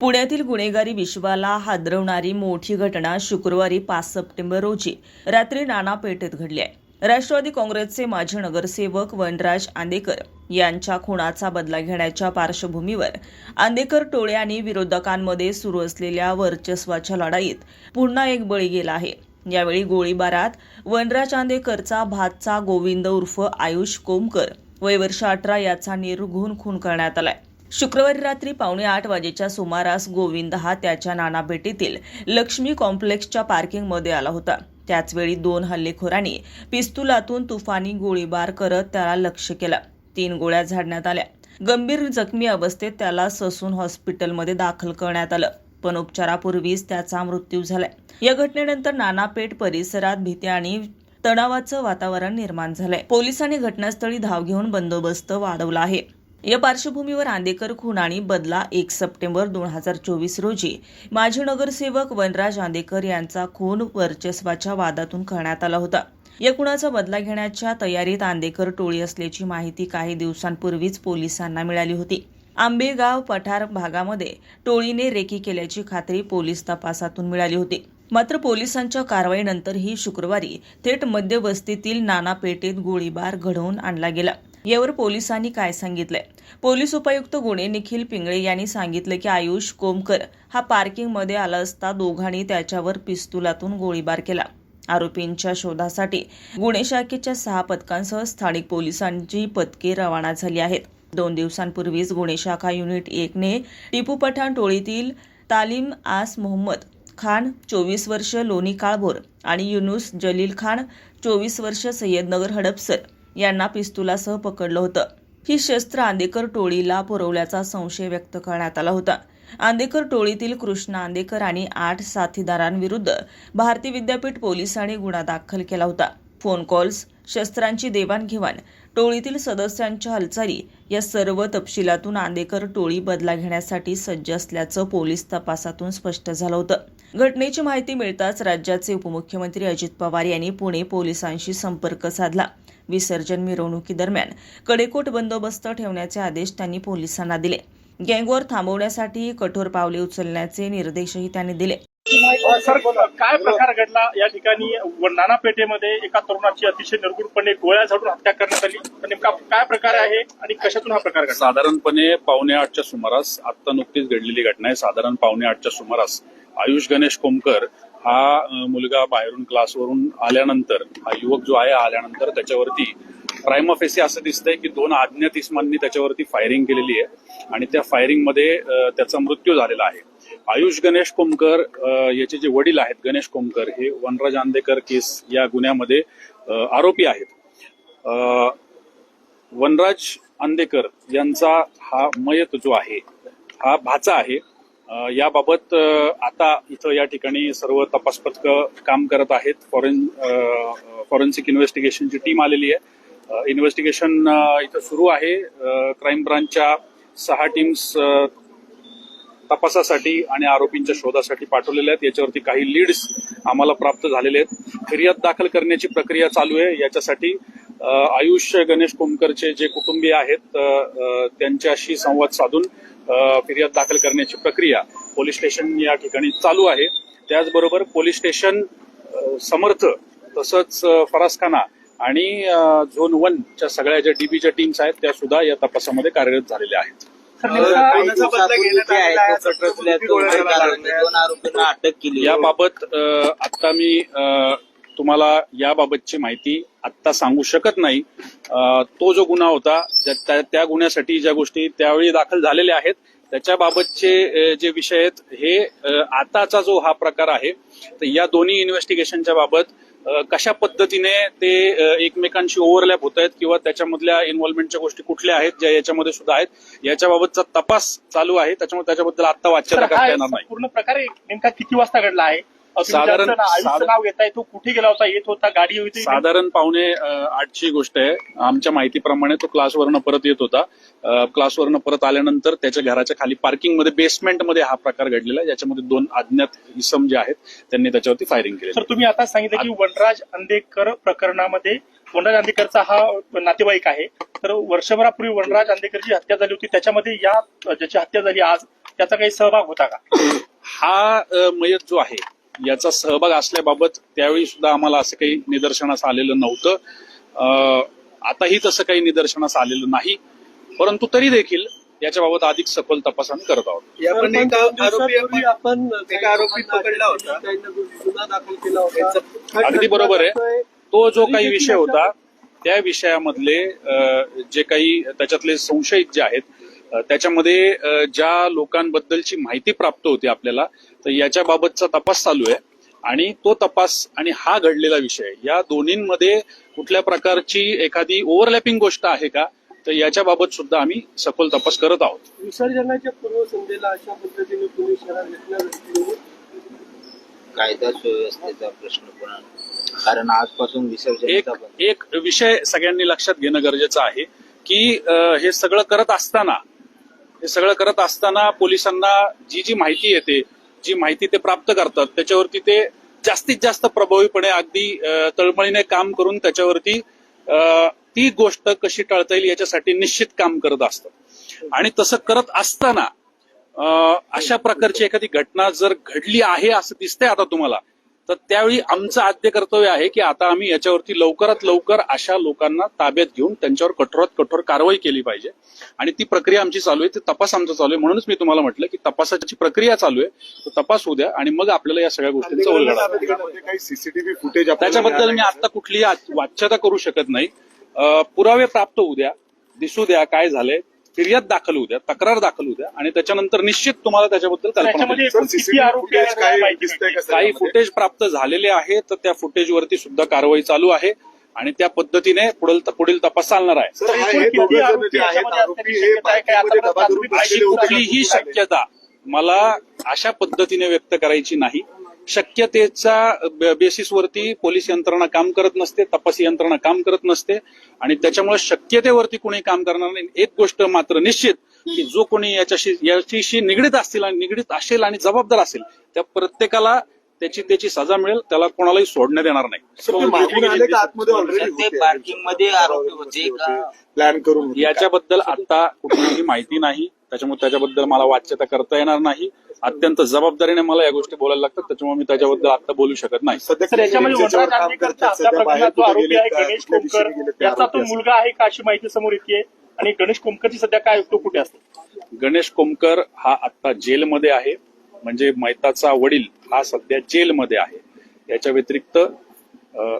पुण्यातील गुन्हेगारी विश्वाला हादरवणारी मोठी घटना शुक्रवारी पाच सप्टेंबर रोजी रात्री नाना पेठेत घडली आहे. राष्ट्रवादी काँग्रेसचे माजी नगरसेवक वनराज आंदेकर यांच्या खुणाचा बदला घेण्याच्या पार्श्वभूमीवर आंदेकर टोळे आणि विरोधकांमध्ये सुरू असलेल्या वर्चस्वाच्या लढाईत पुन्हा एक बळी गेला आहे. यावेळी गोळीबारात वनराज आंदेकरचा भातचा गोविंद उर्फ आयुष कोमकर वय वर्ष अठरा याचा निर्घुण खून करण्यात आलाय. शुक्रवारी रात्री पावणे आठ वाजेच्या सुमारास गोविंद हा त्याच्या नानापेटीतील लक्ष्मी कॉम्प्लेक्सच्या पार्किंगमध्ये आला होता. त्याचवेळी दोन हल्लेखोरांनी पिस्तुलातून तुफानी गोळीबार करत त्याला लक्ष्य केलं. तीन गोळ्या झाडण्यात आल्या. गंभीर जखमी अवस्थेत त्याला ससून हॉस्पिटलमध्ये दाखल करण्यात आलं. पण उपचारापूर्वीच त्याचा मृत्यू झालाय. या घटनेनंतर नानापेठ परिसरात भीती आणि तणावाचं वातावरण निर्माण झालंय. पोलिसांनी घटनास्थळी धाव घेऊन बंदोबस्त वाढवला आहे. या पार्श्वभूमीवर आंदेकर खून आणि बदला एक सप्टेंबर दोन हजार चोवीस रोजी माजी नगरसेवक वनराज आंदेकर यांचा खून वर्चस्वाच्या वादातून करण्यात आला होता. या खुणाचा बदला घेण्याच्या तयारीत आंदेकर टोळी असल्याची माहिती काही दिवसांपूर्वीच पोलिसांना मिळाली होती. आंबेगाव पठार भागामध्ये टोळीने रेकी केल्याची खात्री पोलीस तपासातून मिळाली होती. मात्र पोलिसांच्या कारवाईनंतरही शुक्रवारी थेट मध्यवस्तीतील नाना पेठेत गोळीबार घडवून आणला गेला. यावर पोलिसांनी काय सांगितलंय? पोलीस उपायुक्त गुणे निखिल पिंगळे यांनी सांगितलं की आयुष कोमकर हा पार्किंगमध्ये आला असता दोघांनी त्याच्यावर पिस्तुलातून गोळीबार केला. आरोपींच्या शोधासाठी गुन्हे शाखेच्या सहा पथकांसह स्थानिक पोलिसांची पथके रवाना झाली आहेत. दोन दिवसांपूर्वीच गुन्हे शाखा युनिट एकने टिपू पठाण टोळीतील तालीम आस मोहम्मद खान चोवीस वर्ष लोणी काळभोर आणि युनुस जलील खान चोवीस वर्ष सय्यदनगर हडपसर यांना पिस्तुलासह पकडलं होतं. ही शस्त्र आंदेकर टोळीला पुरवल्याचा संशय व्यक्त करण्यात आला होता. आंदेकर टोळीतील कृष्णा आंदेकर आणि आठ साथीदारांविरुद्ध भारतीय विद्यापीठ पोलिसांनी गुन्हा दाखल केला होता. फोन कॉल्स शस्त्रांची देवाणघेवाण टोळीतील सदस्यांच्या हालचाली या सर्व तपशिलातून आंदेकर टोळी बदला घेण्यासाठी सज्ज असल्याचं पोलीस तपासातून स्पष्ट झालं होतं. घटनेची माहिती मिळताच राज्याचे उपमुख्यमंत्री अजित पवार यांनी पुणे पोलिसांशी संपर्क साधला. विसर्जन मिरवणुकीदरम्यान कडेकोट बंदोबस्त ठेवण्याचे आदेश त्यांनी पोलिसांना दिले. गँगवॉर थांबवण्यासाठी कठोर पावले उचलण्याचे निर्देशही त्यांनी दिले. सर काय प्रकार घडला या ठिकाणी? नाना पेठेमध्ये एका तरुणाची अतिशय निर्गुणपणे गोळ्या झाडून हत्या करण्यात आली. नेमका काय प्रकार आहे आणि कशातून हा प्रकार घडला? साधारणपणे पावणे आठच्या सुमारास आता नुकतीच घडलेली घटना आहे. साधारण पावणे आठच्या सुमारास आयुष गणेश कोमकर हा मुलगा बाहेरून क्लासवरून आल्यानंतर हा युवक जो आहे आल्यानंतर त्याच्यावरती प्रायमा फेसी असं दिसतंय की दोन अज्ञात इस्मांनी त्याच्यावरती फायरिंग केलेली आहे आणि त्या फायरिंगमध्ये त्याचा मृत्यू झालेला आहे. आयुष गणेश कोमकर याचे जे वडील आहेत गणेश कोमकर हे वनराज आंदेकर केस या गुन्ह्यामध्ये आरोपी आहेत. अ, वनराज आंदेकर यांचा हा मयत जो आहे हा भाचा आहे. याबाबत आता इथं या ठिकाणी सर्व तपास पथकं काम करत आहेत. फॉरेन फॉरेन्सिक इन्व्हेस्टिगेशनची टीम आलेली आहे. इन्व्हेस्टिगेशन इथं सुरू आहे. क्राईम ब्रांचच्या सहा टीम्स तपासासाठी आणि आरोपींच्या शोधासाठी पाठवलेल्या आहेत. याच्यावरती काही लीड्स आम्हाला प्राप्त झालेले आहेत. फिर्याद दाखल करण्याची प्रक्रिया चालू आहे. याच्यासाठी आयुष्य गणेश कोमकरचे जे कुटुंबीय आहेत त्यांच्याशी संवाद साधून फिर्याद दाखल करण्याची प्रक्रिया पोलीस स्टेशन या ठिकाणी चालू आहे. त्याचबरोबर पोलीस स्टेशन समर्थ तसंच फरासखाना आणि झोन वनच्या सगळ्या ज्या डीबीच्या टीम्स आहेत त्या सुद्धा या तपासामध्ये कार्यरत झालेल्या आहेत. याबाबत आता मी अ, तुम्हाला याबाबतची माहिती आत्ता सांगू शकत नाही. तो जो गुन्हा होता त्या- गुन्ह्यासाठी ज्या गोष्टी त्यावेळी दाखल झालेल्या आहेत त्याच्याबाबतचे जे विषय आहेत हे आताचा जो हा प्रकार आहे तर या दोन्ही इन्व्हेस्टिगेशनच्या बाबत कशा पद्धतीने ते एकमेकांशी ओव्हरलॅप होत आहेत किंवा त्याच्यामधल्या इन्व्हॉल्वमेंटच्या गोष्टी कुठल्या आहेत ज्या याच्यामध्ये सुद्धा आहेत याच्याबाबतचा तपास चालू आहे. त्याच्यामुळे त्याच्याबद्दल सर वाच्यता करता येणार नाही. पूर्ण प्रकार नेमका किती वाजता घडला आहे? साधारण- नाव घेताय तो कुठे गेला होता येत होता गाडी होती साधारण पावणे आठची गोष्ट आहे. आमच्या माहितीप्रमाणे तो क्लासवरनं परत येत होता. क्लासवरनं परत आल्यानंतर त्याच्या घराच्या खाली पार्किंगमध्ये बेसमेंटमध्ये हा प्रकार घडलेला आहे. याच्यामध्ये दोन अज्ञात इसम जे आहेत त्यांनी त्याच्यावरती फायरिंग केली सर तुम्ही आता सांगितलं की वनराज अंदेकर प्रकरणामध्ये वनराज अंदेकरचा हा नातेवाईक आहे. तर वर्षभरापूर्वी वनराज अंदेकरची हत्या झाली होती. त्याच्यामध्ये या ज्याची हत्या झाली आज त्याचा काही सहभाग होता का? हा मयत जो आहे याचा सहभाग असल्याबाबत त्यावेळी सुद्धा आम्हाला असं काही निदर्शनास आलेलं नव्हतं. अ, आताही तसं काही निदर्शनास आलेलं नाही. परंतु तरी देखील याच्याबाबत अधिक सखोल तपास आम्ही करत आहोत. आपण पण एका दोन आरोपी दिवसापूर्वी आपण आपण एका आरोपी पकडला होता. त्यांना गुन्हा दाखल केला होता. अगदी बरोबर आहे. तो जो काही विषय होता त्या विषयामधले जे काही त्याच्यातले संशयित जे आहेत त्याच्यामध्ये ज्या लोकांबद्दलची माहिती प्राप्त होती आपल्याला तर याच्याबाबतचा तपास चालू आहे. आणि तो तपास आणि हा घडलेला विषय या दोन्हींमध्ये कुठल्या प्रकारची एखादी ओव्हरलॅपिंग गोष्ट आहे का? तर याच्याबाबत सुद्धा आम्ही सखोल तपास करत आहोत. विसर्जनाच्या पूर्वसंध्येला अशा पद्धतीने पुणे शहरात घटना घडली कायदा सुव्यवस्थेचा प्रश्न पण. कारण आजपासून एक विसर्जनाचा पण एक विषय सगळ्यांनी लक्षात घेणं गरजेचं आहे की हे सगळं करत असताना हे सगळं करत असताना पोलिसांना जी जी माहिती येते जी माहिती ते प्राप्त करतात त्याच्यावरती ते जास्तीत जास्त प्रभावीपणे अगदी तळमळीने काम करून त्याच्यावरती ती गोष्ट कशी टाळता येईल याच्यासाठी निश्चित काम करत असतात. आणि तसं करत असताना अशा प्रकारची एखादी घटना जर घडली आहे असं दिसतंय आता तुम्हाला तर त्यावेळी आमचं आद्य कर्तव्य आहे की आता आम्ही याच्यावरती लवकरात लवकर अशा लोकांना ताब्यात घेऊन त्यांच्यावर कठोरात कठोर कारवाई केली पाहिजे. आणि ती प्रक्रिया आमची चालू आहे ती तपास आमचा चालू आहे. म्हणूनच मी तुम्हाला म्हटलं की तपासाची प्रक्रिया चालू आहे. तो तपास होऊ द्या आणि मग आपल्याला या सगळ्या गोष्टींचा उलगडा. काही सीसीटीव्ही फुटेज त्याच्याबद्दल मी आता कुठलीही वाच्यता करू शकत नाही. पुरावे प्राप्त होऊ द्या दिसू द्या काय झालंय. फिर्याद दाखल होऊ द्या तक्रार दाखल होऊ द्या आणि त्याच्यानंतर निश्चित तुम्हाला त्याच्याबद्दल कल्पना त्याच्यामध्ये होईल. सर, एकूण किती CCTV आरोपी आहेत फुटेज काय माहिती दिसतंय का नाही. सर? काही फुटेज प्राप्त झालेले आहे तर त्या फुटेजवरती सुद्धा कारवाई चालू आहे आणि त्या पद्धतीने पुढील पुढील तपास चालणार आहे सर हा एकूण हे किती दोघे जण आरोपी जे आहेत याच्यामध्ये आरोपी असण्याची हे शक्यता आहे? काय पार्टीमध्ये आता दबा धरून अशी अशी बसलेले होते. कुठलीही शक्यता मला अशा पद्धतीने व्यक्त करायची नाही शक्यतेचा बेसिसवरती पोलीस यंत्रणा काम करत नसते तपास यंत्रणा काम करत नसते. आणि त्याच्यामुळे शक्यतेवरती कोणी काम करणार नाही. एक गोष्ट मात्र निश्चित की जो कोणी याच्याशी याच्याशी निगडीत असतील आणि निगडीत असेल आणि जबाबदार असेल त्या प्रत्येकाला त्याची त्याची सजा मिळेल त्याला कोणालाही सोडण्यात येणार नाही? प्लॅन करून. याच्याबद्दल आता कुठलीही माहिती नाही. त्याच्यामुळे त्याच्याबद्दल मला वाच्यता करता येणार नाही. अत्यंत जबाबदारीने मला या गोष्टी बोलायला लागतात. त्याच्यामुळे मी त्याच्याबद्दल आता बोलू शकत नाही. मुलगा आहे का अशी माहिती समोर येते आणि गणेश कोमकरची सध्या काय तो कुठे असतो? गणेश कोमकर हा आता जेलमध्ये आहे. म्हणजे मैताचा वडील हा सध्या जेलमध्ये आहे. याच्या व्यतिरिक्त अं,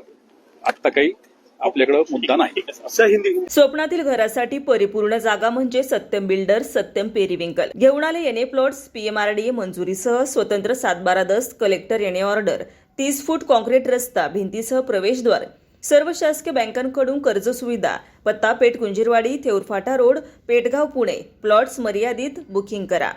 आता काही आपल्याकडे मुद्दा नाही. स्वप्नातील घरासाठी परिपूर्ण जागा म्हणजे सत्यम बिल्डर सत्यम पेरिविंकल. घेऊन आले येणे प्लॉट्स पीएमआरडीए मंजुरीसह स्वतंत्र सातबारा दस्त कलेक्टर येणे ऑर्डर तीस फूट कॉन्क्रीट रस्ता भिंतीसह प्रवेशद्वार. सर्व शासकीय बँकांकडून कर्ज सुविधा पत्ता पेठ कुंजीरवाडी थेऊरफाटा रोड पेटगाव पुणे. प्लॉट्स मर्यादित बुकिंग करा.